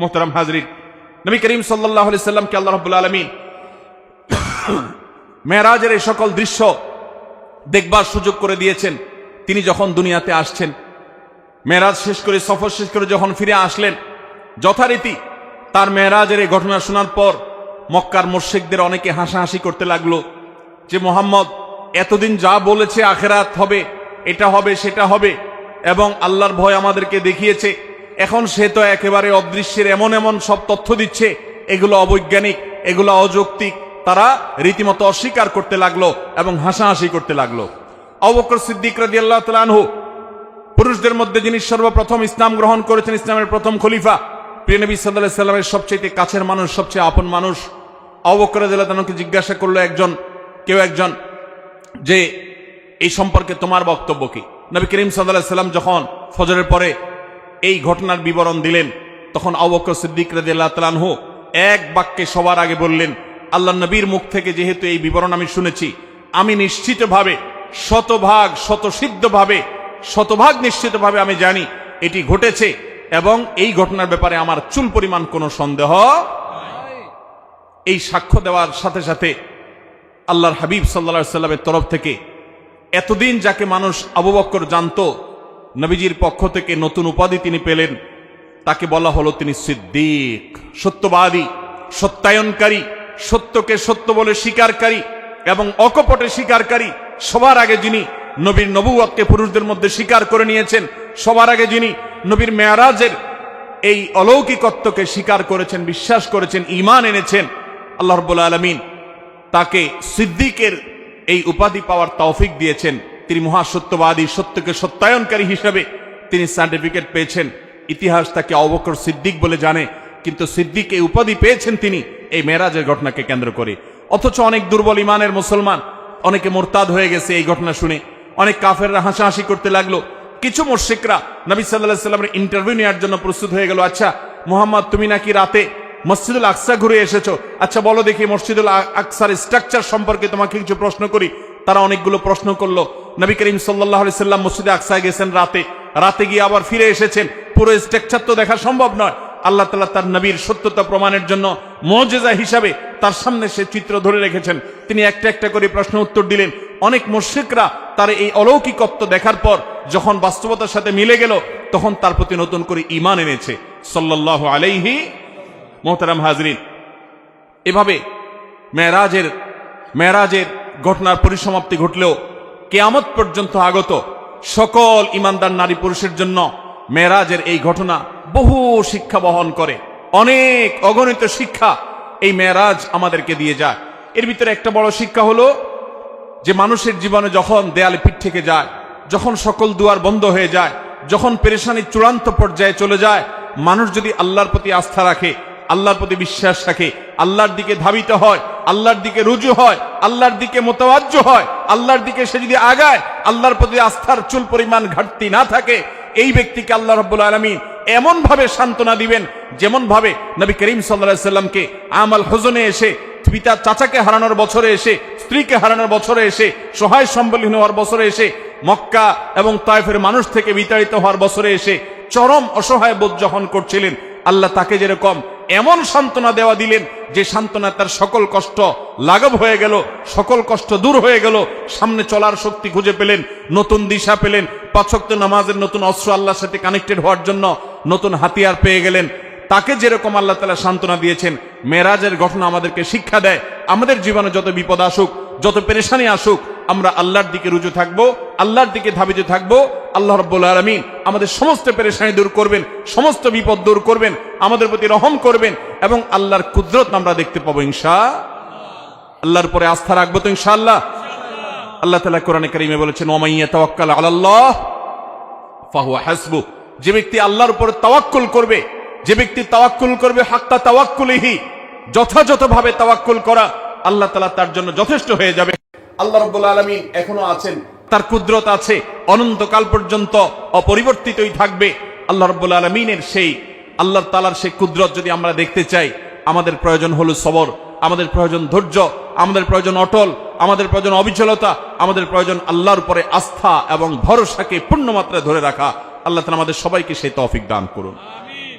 মোহতারাম হাজরিন, নবী করিম সাল্লাহ সাল্লামকে আল্লাহ রব্বুল আলমিন মেয়েরাজের এই সকল দৃশ্য দেখবার সুযোগ করে দিয়েছেন। তিনি যখন দুনিয়াতে আসছেন মেয়েরাজ শেষ করে, সফর শেষ করে যখন ফিরে আসলেন, যথারীতি তার মেয়েরাজের এই ঘটনা শোনার পর মক্কার মোর্শেকদের অনেকে হাসাহাসি করতে লাগল যে, মোহাম্মদ, এতদিন যা বলেছে আখেরাত হবে, এটা হবে, সেটা হবে এবং আল্লাহর ভয় আমাদেরকে দেখিয়েছে। এখন সে তো একেবারে অদৃশ্যের এমন এমন সব তথ্য দিচ্ছে। এগুলো অবৈজ্ঞানিক, এগুলো অযৌক্তিক। তারা রীতিমতো অস্বীকার করতে লাগল এবং হাসাহাসি করতে লাগল। অবকর সিদ্দিক রাজি আল্লাহ তালহু পুরুষদের মধ্যে যিনি সর্বপ্রথম ইসলাম গ্রহণ করেছেন, ইসলামের প্রথম খলিফা প্রিয়নবী সাল্লাহ সাল্লামের সবচেয়ে কাছের মানুষ, সবচেয়ে আপন মানুষ। অবকর তানুকে জিজ্ঞাসা করল একজন, কেউ একজন, যে, এই সম্পর্কে তোমার বক্তব্য কি? নবী করিম সাল্লাহ সাল্লাম যখন ফজরের পরে এই ঘটনার বিবরণ দিলেন। তখন অবকর সিদ্দিক রাজি আল্লাহ তালানহু এক বাক্যে সবার আগে বললেন, আল্লাহ নবীর মুখ থেকে যেহেতু এই বিবরণ আমি শুনেছি, আমি নিশ্চিতভাবে, শতভাগ, শতসিদ্ধভাবে, শতভাগ নিশ্চিতভাবে আমি জানি এটি ঘটেছে এবং এই ঘটনার ব্যাপারে আমার চুল পরিমাণ কোনো সন্দেহ এই সাক্ষ্য দেওয়ার সাথে সাথে আল্লাহর হাবিব সাল্লা সাল্লামের তরফ থেকে, এতদিন যাকে মানুষ আবু বক্কর জানত নবীজির পক্ষ থেকে নতুন উপাধি তিনি পেলেন। তাকে বলা হলো তিনি সিদ্দিক, সত্যবাদী, সত্যায়নকারী, সত্যকে সত্য বলে স্বীকারকারী এবং অকপটে স্বীকারকারী। সবার আগে যিনি নবীর নবুয়াতকে পুরুষদের মধ্যে স্বীকার করে নিয়েছেন, সবার আগে যিনি নবীর মেয়ারাজের এই অলৌকিকত্বকে স্বীকার করেছেন, বিশ্বাস করেছেন ইমান এনেছেন, আল্লাহ রব্বুল আলমিন তাকে সিদ্দিকের এই উপাধি পাওয়ার তৌফিক দিয়েছেন। তিনি মহাসত্যবাদী, সত্যকে সত্যায়নকারী হিসেবে তিনি সার্টিফিকেট পেয়েছেন। ইতিহাস তাকে অবকর সিদ্দিক বলে জানে, কিন্তু সিদ্দিক এই উপাধি পেয়েছেন তিনি এই মেরাজের ঘটনাকে কেন্দ্র করে। অথচ অনেক দুর্বল ইমানের মুসলমান, অনেকে মোরতাদ হয়ে গেছে এই ঘটনা শুনে। অনেক কাফেররা হাসাহাসি করতে লাগল। কিছু মোর্শেকরা নবী সাল্লাহ সাল্লামের ইন্টারভিউ নেওয়ার জন্য প্রস্তুত হয়ে গেল আচ্ছা মোহাম্মদ, তুমি নাকি রাতে মসজিদুল আকসা ঘুরে এসেছ? আচ্ছা বলো দেখি মসজিদুল আকসার স্ট্রাকচার সম্পর্কে তোমাকে কিছু প্রশ্ন করি। তারা অনেকগুলো প্রশ্ন করল। নবী করিম সাল্লাহ সাল্লাম মসজিদে আকসায় গেছেন রাতে। রাতে গিয়ে আবার ফিরে এসেছেন। পুরো স্ট্রাকচার তো দেখা সম্ভব নয়। আল্লাহ তালা তার নবীর সত্যতা প্রমাণের জন্য মজেজা হিসাবে তার সামনে সে চিত্র ধরে রেখেছেন। তিনি একটা একটা করে প্রশ্ন উত্তর দিলেন। অনেক মুর্শিকরা তার এই অলৌকিকত্ব দেখার পর যখন বাস্তবতার সাথে মিলে গেল, তখন তার প্রতি নতুন করে ইমান এনেছে। সাল্লাহ আলাইহি মোহতারাম হাজরিন। এভাবে মেরাজের মেরাজের ঘটনার পরিসমাপ্তি ঘটলেও কেয়ামত পর্যন্ত আগত সকল ইমানদার নারী পুরুষের জন্য মেরাজের এই ঘটনা বহু শিক্ষা বহন করে। অনেক অগণিত শিক্ষা এই মেরাজ আমাদেরকে দিয়ে যায়। এর ভিতরে একটা বড় শিক্ষা হলো যে মানুষের জীবনে যখন দেয়ালে পিঠ থেকে যায়, যখন সকল দুয়ার বন্ধ হয়ে যায়, যখন পেরেশানি চূড়ান্ত পর্যায়ে চলে যায়, মানুষ যদি আল্লাহর প্রতি আস্থা রাখে, আল্লাহর প্রতি বিশ্বাস রাখে, আল্লাহর দিকে ধাবিত হয়, আল্লাহর দিকে রুজু হয়, আল্লাহর দিকে মোতাবাজ্য হয় আল্লাহর দিকে সে যদি আগায়, আল্লাহর প্রতি আস্থার চুল পরিমাণ ঘাটতি না থাকে, এই ব্যক্তিকে আল্লাহ রব্বুল আলমিন এমন ভাবে সান্ত্বনা দিবেন যেমন ভাবে নবী করিম সাল্লাহ সাল্লামকে আমাল হোজনে এসে, পিতা চাচাকে হারানোর বছরে এসে, স্ত্রীকে হারানোর বছরে এসে, সহায় সম্বলহীন হওয়ার বছরে এসে, মক্কা এবং তাইফের মানুষ থেকে বিতাড়িত হওয়ার বছরে এসে, চরম অসহায় বোধ যখন করছিলেন, আল্লাহ তাকে যেরকম এমন সান্ত্বনা দেওয়া দিলেন যে সান্ত্বনা তার সকল কষ্ট লাঘব হয়ে গেল, সকল কষ্ট দূর হয়ে গেল, সামনে চলার শক্তি খুঁজে পেলেন, নতুন দিশা পেলেন, পাঁচক্ত নামাজের নতুন অস্ত্র আল্লাহর সাথে কানেক্টেড হওয়ার জন্য নতুন হাতিয়ার পেয়ে গেলেন। তাকে যেরকম আল্লাহ তালা সান্ত্বনা দিয়েছেন, মেরাজের ঘটনা আমাদেরকে শিক্ষা দেয়, আমাদের জীবনে যত বিপদ আসুক, যত পেরেশানি আসুক, আমরা আল্লাহর দিকে রুজু থাকব, আল্লাহর দিকে ধাবিত থাকব আল্লাহ রব্বুল আলমিন আমাদের সমস্ত পেরেশানি দূর করবেন, সমস্ত বিপদ দূর করবেন, আমাদের প্রতি রহম করবেন এবং আল্লাহর কুদরত আমরা দেখতে পাবো ইনশা আল্লাহর পরে আস্থা রাখব তো ইনশাআল্লাহ। আল্লাহ তালা কোরআনে কারিমে বলেছেন ওমাইয়া ফাহুয়া হাসবু। যে ব্যক্তি আল্লাহর উপর তাওয়াক্কুল করবে, যে ব্যক্তি তাওয়াক্কুল করবে হাক্কা তাওয়াক্কুলিহি, যথাযথভাবে তাওয়াক্কুল করা আল্লাহ তালা তার জন্য যথেষ্ট হয়ে যাবে। আল্লাহ রব্বুল আলমিন এখনও আছেন। তার কুদরত আছে অনন্তকাল পর্যন্ত অপরিবর্তিতই থাকবে। আল্লাহ রব্বুল আলমিনের সেই আল্লাহ তালার সেই কুদরত যদি আমরা দেখতে চাই আমাদের প্রয়োজন হলো সবর আমাদের প্রয়োজন ধৈর্য আমাদের প্রয়োজন অটল আমাদের প্রয়োজন অবিচলতা আমাদের প্রয়োজন আল্লাহর উপরে আস্থা এবং ভরসাকে পূর্ণমাত্রায় ধরে রাখা। আল্লাহ তালা আমাদের সবাইকে সেই তৌফিক দান করুন।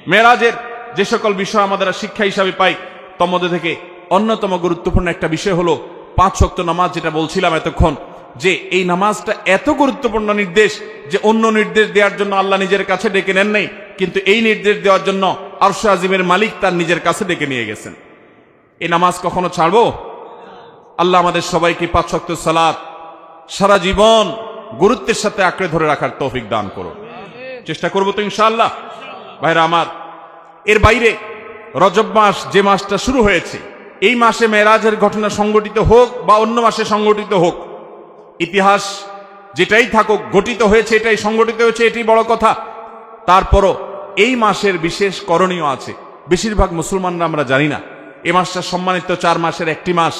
মেরাজের যে সকল বিষয় আমাদের শিক্ষা হিসাবে পাই তার মধ্যে থেকে অন্যতম গুরুত্বপূর্ণ একটা বিষয় হলো পাঁচ শক্ত নামাজ যেটা বলছিলাম এতক্ষণ। যে এই নামাজটা এত গুরুত্বপূর্ণ নির্দেশ যে অন্য নির্দেশ দেওয়ার জন্য আল্লাহ নিজের কাছে ডেকে নেন নাই, কিন্তু এই নির্দেশ দেওয়ার জন্য আরশ আজিমের মালিক তার নিজের কাছে ডেকে নিয়ে গেছেন। এই নামাজ কখনো ছাড়বো? আল্লাহ আমাদের সবাইকে পাঁচ শক্ত সালাত সারা জীবন গুরুত্বের সাথে আঁকড়ে ধরে রাখার তৌফিক দান করো চেষ্টা করব তো ইনশাআল্লাহ। ভাইরা আমার, এর বাইরে রজব মাস যে মাসটা শুরু হয়েছে, এই মাসে মেরাজের ঘটনা সংগঠিত হোক বা অন্য মাসে সংগঠিত হোক ইতিহাস যেটাই থাকুক, গঠিত হয়েছে, এটাই সংগঠিত হয়েছে এটাই বড় কথা। তারপরও এই মাসের বিশেষ করণীয় আছে। বেশিরভাগ মুসলমানরা আমরা জানি না। এ মাসটা সম্মানিত চার মাসের একটি মাস।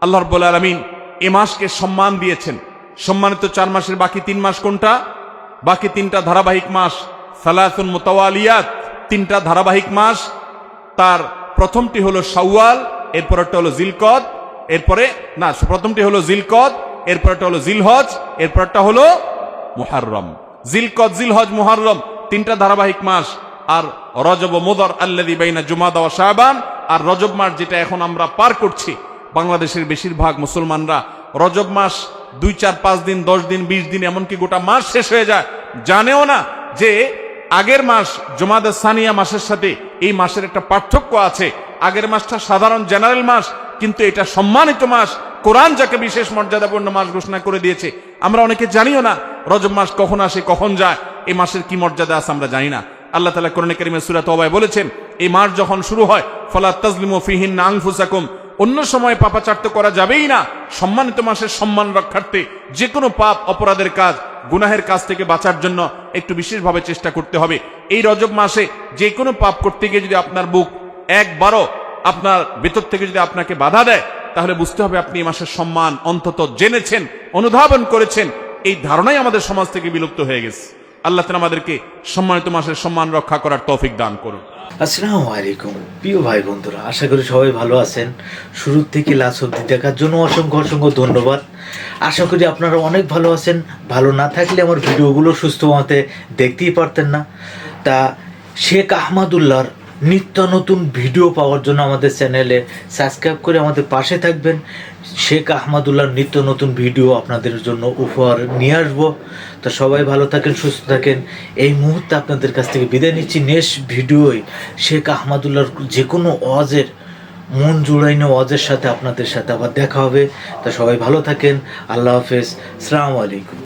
আল্লাহ রব্বুল আলমিন এ মাসকে সম্মান দিয়েছেন। সম্মানিত চার মাসের বাকি তিন মাস কোনটা? বাকি তিনটা ধারাবাহিক মাস সালাসুন মোতাওয়ালিয়াত, তিনটা ধারাবাহিক মাস। তার প্রথমটি হলো শাওয়াল এরপরটা হলো জিলকদ, এরপরে, না, প্রথমটি হলো জিলকদ এরপরটা হলো জিলহজ, এরপরটা হলো মুহাররম। জিলকদ, জিলহজ, মুহাররম, তিনটা ধারাবাহিক মাস। আর রজব মোদর আল্লাদি বাইনা জুমাদা ও শাহবান আর রজব মাস যেটা এখন আমরা পার করছি, বাংলাদেশের বেশিরভাগ মুসলমানরা। রজব মাস দুই, চার, পাঁচ দিন, দশ দিন, বিশ দিন, এমনকি গোটা মাস শেষ হয়ে যায়। জানেও না যে আগের মাস জমাদা সানিয়া মাসের সাথে এই মাসের একটা পার্থক্য আছে। আগের মাসটা সাধারণ জেনারেল মাস, কিন্তু এটা সম্মানিত মাস। কোরআন যাকে বিশেষ মর্যাদাপূর্ণ মাস ঘোষণা করে দিয়েছে, আমরা অনেকে জানিও না রজব মাস কখন আসে, কখন যায়, এই মাসের কি মর্যাদা আছে আমরা জানি না। আল্লাহ তালা কোরআন করিমের সুরাত অবায় বলেছেন, এই মাস যখন শুরু হয়, ফলা তাজলিম ফিহিন আংফুসাকুম অন্য সময় পাপাচার্য করা যাবেই না, সম্মানিত মাসের সম্মান রক্ষার্থে যে কোনো পাপ, অপরাধের কাজ, গুনাহের কাজ থেকে বাঁচার জন্য একটু বিশেষভাবে চেষ্টা করতে হবে। এই রজব মাসে যে কোনো পাপ করতে গিয়ে যদি আপনার বুক একবারও আপনার ভেতর থেকে যদি আপনাকে বাধা দেয় তাহলে বুঝতে হবে আপনি এই মাসের সম্মান অন্তত জেনেছেন, অনুধাবন করেছেন। এই ধারণাই আমাদের সমাজ থেকে বিলুপ্ত হয়ে গেছে। আল্লাহ তালা আমাদেরকে সম্মানিত মাসের সম্মান রক্ষা করার তৌফিক দান করুন। আসসালামু আলাইকুম। প্রিয় ভাই বন্ধুরা, আশা করি সবাই ভালো আছেন। শুরু থেকে লাস্ট অব্দি দেখার জন্য অসংখ্য অসংখ্য ধন্যবাদ। আশা করি আপনারা অনেক ভালো আছেন। ভালো না থাকলে আমার ভিডিওগুলো সুস্থ মতে দেখতেই পারতেন না। তা শেখ আহমদুল্লাহর নিত্য নতুন ভিডিও পাওয়ার জন্য আমাদের চ্যানেলে সাবস্ক্রাইব করে আমাদের পাশে থাকবেন। শেখ আহমদুল্লাহর নিত্য নতুন ভিডিও আপনাদের জন্য উপহার নিয়ে আসব। তো সবাই ভালো থাকেন, সুস্থ থাকেন। এই মুহূর্তে আপনাদের কাছ থেকে বিদায় নিচ্ছি। নেক্সট ভিডিওয় শেখ আহমদুল্লাহর যে কোনো ওয়াজের, মন জুড়াইনো ওয়াজের সাথে আপনাদের সাথে আবার দেখা হবে। তো সবাই ভালো থাকেন। আল্লাহ হাফেজ। সালামু আলাইকুম।